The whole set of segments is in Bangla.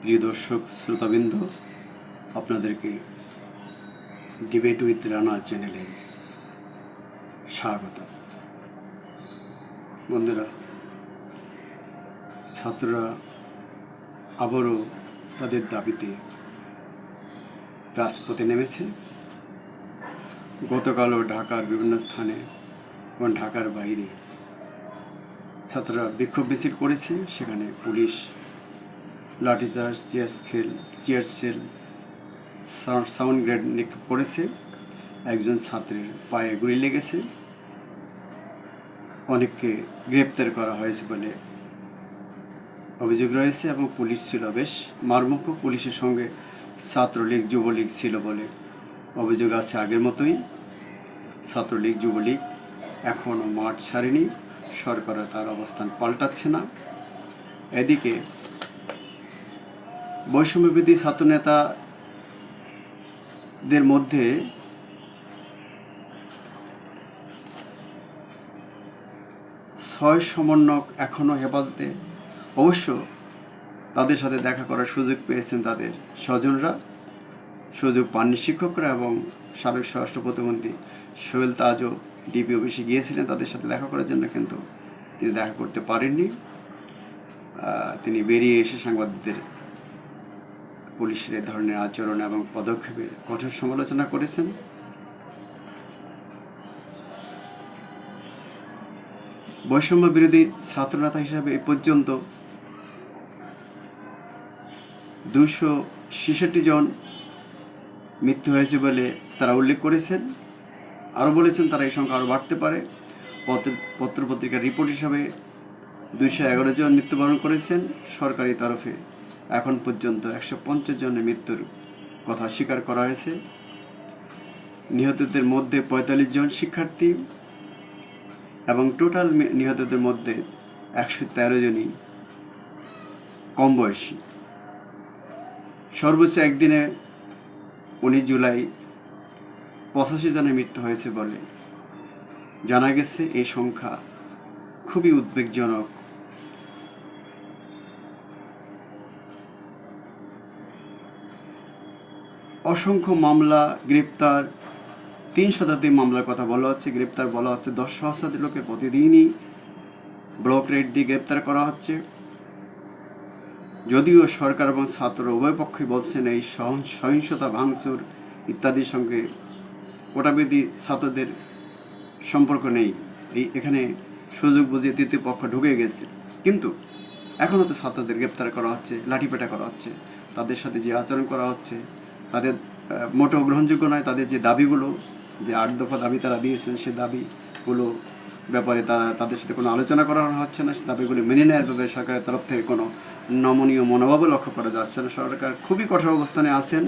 প্রিয় দর্শক, শ্রোতাবৃন্দ, আপনাদেরকে ডিবেট উইথ রানা চ্যানেলে স্বাগত। বন্ধুরা, ছাত্ররা আবারও তাদের দাবিতে রাজপথে নেমেছে। গতকালও ঢাকার বিভিন্ন স্থানে এবং ঢাকার বাইরে ছাত্ররা বিক্ষোভ মিছিল করেছে। সেখানে পুলিশ লাঠিচার্জ টিয়ার খেল চেয়ার সেল সাউন্ড গ্রেড করেছে একজন ছাত্রের পায়ে গুলি লেগেছে। অনেককে গ্রেপ্তার করা হয়েছে বলে অভিযোগ রয়েছে এবং পুলিশ ছিল বেশ মারমুখ্য পুলিশের সঙ্গে ছাত্রলীগ, যুবলীগ ছিল বলে অভিযোগ আছে আগের মতোই। ছাত্রলীগ, যুবলীগ এখনও মাঠ ছাড়েনি। সরকারও তার অবস্থান পাল্টাচ্ছে না। এদিকে বৈষম্যবৃদ্ধি ছাত্রনেতাদের মধ্যে ছয় সমন্বয়ক এখনও হেফাজতে। অবশ্য তাদের সাথে দেখা করার সুযোগ পেয়েছেন তাদের স্বজনরা। সুযোগ পাননি শিক্ষকরা এবং সাবেক স্বরাষ্ট্র প্রতিমন্ত্রী সোহেল তাজও ডিবি অফিসে গিয়েছিলেন তাদের সাথে দেখা করার জন্য, কিন্তু তিনি দেখা করতে পারেননি। তিনি বেরিয়ে এসে সাংবাদিকদের পুলিশের এ ধরনের আচরণ এবং পদক্ষেপের কঠোর সমালোচনা করেছেন? বৈষম্য বিরোধী ছাত্রনেতা হিসাবে এ পর্যন্ত দুশো ছেষট্টি জন মৃত্যু হয়েছে বলে তারা উল্লেখ করেছেন। আরও বলেছেন তারা এই সংখ্যা আরও বাড়তে পারে। পত্র পত্রপত্রিকার রিপোর্ট হিসাবে দুইশো এগারো জন মৃত্যুবরণ করেছেন সরকারি তরফে। এখন পর্যন্ত একশো পঞ্চাশ জনের মৃত্যুর কথা স্বীকার করা হয়েছে। নিহতদের মধ্যে পঁয়তাল্লিশ জন শিক্ষার্থী এবং টোটাল নিহতদের মধ্যে একশো তেরো জনই কম বয়সী সর্বোচ্চ একদিনে উনিশ জুলাই পঁচাশি জনের মৃত্যু হয়েছে বলে জানা গেছে। এই সংখ্যা খুবই উদ্বেগজনক অসংখ্য মামলা, গ্রেপ্তার, তিন শতাধিক মামলার কথা বলা হচ্ছে, গ্রেপ্তার বলা হচ্ছে, দশ সহস্রাধিক লোকের প্রতিদিনই ব্লক রেট দিয়ে গ্রেপ্তার করা হচ্ছে। যদিও সরকার এবং ছাত্র উভয় পক্ষই বলছেন এই সহিংসতা, ভাঙচুর ইত্যাদির সঙ্গে কোটাবিধি ছাত্রদের সম্পর্ক নেই। এই, এখানে সুযোগ বুঝিয়ে তৃতীয় পক্ষ ঢুকে গেছে। কিন্তু এখনও তো ছাত্রদের গ্রেপ্তার করা হচ্ছে, লাঠিপেটা করা হচ্ছে, তাদের সাথে যে আচরণ করা হচ্ছে তাদের মোটেও গ্রহণযোগ্য নয়। তাদের যে দাবিগুলো, যে আট দফা দাবি তারা দিয়েছেন, সে দাবিগুলো ব্যাপারে তা, তাদের সাথে কোনো আলোচনা করা হচ্ছে না। দাবিগুলো মেনে নেওয়ার ব্যাপারে সরকারের তরফ থেকে কোনো নমনীয় মনোভাবও লক্ষ্য করা যাচ্ছে না। সরকার খুবই কঠোর অবস্থানে আছেন।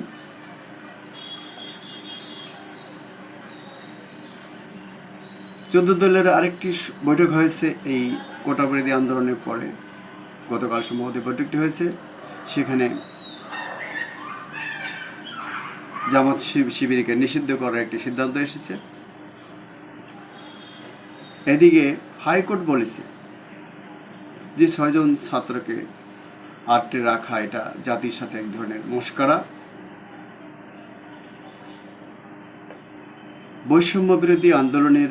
চোদ্দ দলের আরেকটি বৈঠক হয়েছে। এই কোটা আন্দোলনের পরে গতকাল সম্ভবত বৈঠকটি হয়েছে। সেখানে জামাত শিবিরকে নিষিদ্ধ করার একটি সিদ্ধান্ত এসেছে। এদিকে হাইকোর্ট বলেছে যে ছয়জন ছাত্রকে আটকে রাখা এটা জাতির সাথে এক ধরনের মস্কারা। বৈষম্য বিরোধী আন্দোলনের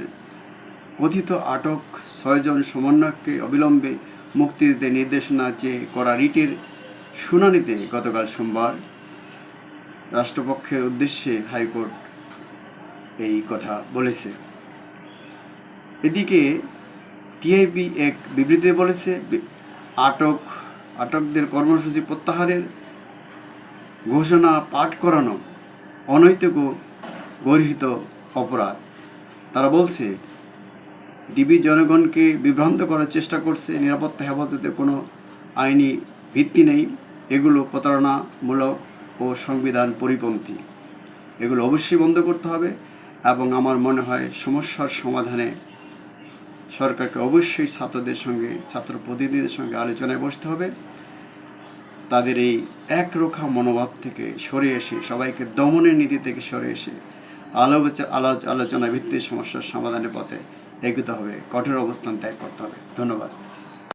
কথিত আটক ছয়জন সমন্বয়ককে অবিলম্বে মুক্তি দিতে নির্দেশনা চেয়ে করা রিটের শুনানিতে গতকাল সোমবার রাষ্ট্রপক্ষের উদ্দেশ্যে হাইকোর্ট এই কথা বলেছে। এদিকে টিআইবি এক বিবৃতিতে বলেছে, আটক, আটকদের কর্মসূচি প্রত্যাহারের ঘোষণা পাঠ করানো অনৈতিক ও গর্হিত অপরাধ। তারা বলছে, ডিবি জনগণকে বিভ্রান্ত করার চেষ্টা করছে, নিরাপত্তা হেফাজতে কোনো আইনি ভিত্তি নেই। এগুলো প্রতারণামূলক ও সংবিধান পরিপন্থী। এগুলো অবশ্যই বন্ধ করতে হবে এবং আমার মনে হয় সমস্যার সমাধানে সরকারকে অবশ্যই ছাত্রদের সঙ্গে, ছাত্র প্রতিনিধিদের সঙ্গে আলোচনায় বসতে হবে। তাদের এই একরোখা মনোভাব থেকে সরে এসে, সবাইকে দমনের নীতি থেকে সরে এসে আলোচনা আলোচনা ভিত্তিক সমস্যার সমাধানের পথে এগোতে হবে, কঠোর অবস্থান ত্যাগ করতে হবে। ধন্যবাদ।